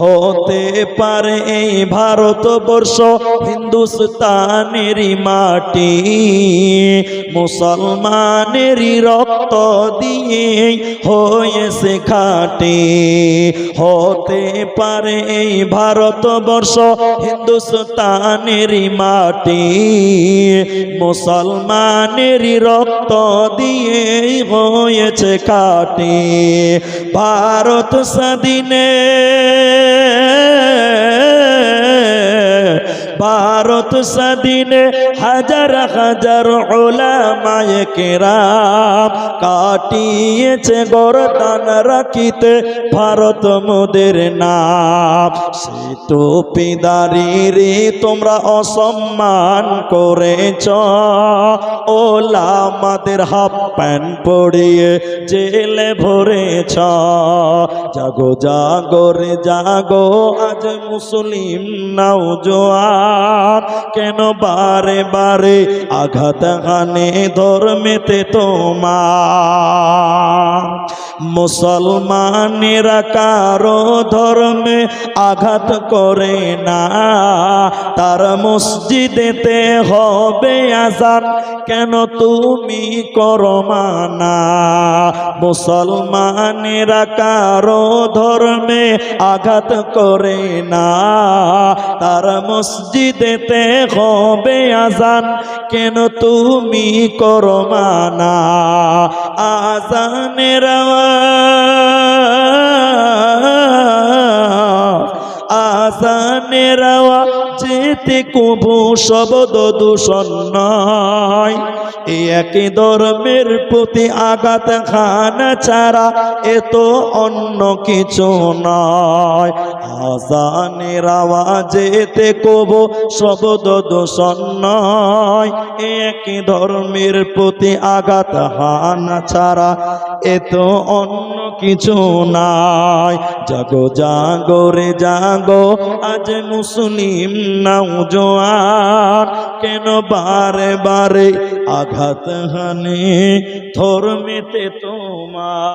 হতে পারে এই ভারতবর্ষ হিন্দুস্তানেরই মাটি। মুসলমানেরই রক্ত দিয়ে হয়েছে খাটি। হতে পারে এই ভারতবর্ষ হিন্দুস্তানেরই মাটি। মুসলমানেরই রক্ত দিয়ে হয়েছে খাটি। ভারত স্বাধীনে পা ভারত স্বাধীনে হাজার হাজার ওলামায়ে কেরাম কাটিয়েছে গরদান রাখিতে ভারত মোদের নাম। সে তো পিদারি তোমরা অসম্মান করেছ। ওলামাদের হাফ প্যান্ট পড়িয়ে জেলে ভরেছ। জাগো জাগো রে, জাগো, আজ মুসলিম নাও জোয়ার কেন বারে বারে আঘাত হানে ধর্মেতে তোমার? মুসলমানেরা কারও ধর্মে আঘাত করে না। তার মসজিদেতে হবে আজান। কেন তুমি করো মানা মুসলমানেরা কারও ধর্মে আঘাত করে না। তার মসজিদেতে হবে আজান। কেন তুমি করো মানা আজানের আজানের যেতে কবু শব্দ দূষণ নয়। এই একই ধর্মের প্রতি আঘাত খানা ছাড়া এত অন্য কিছু নয়। আজানের আওয়াজেতে কবু শব্দ দূষণ নয়। একই ধর্মের প্রতি আঘাত হানা ছাড়া এত অন্য কিছু নাই জাগো জাগো রে, জাগো, আজ মুসলিম নাও জোয়ার। কেন বারে বারে আঘাত হানে? ধর্মেতে তোমার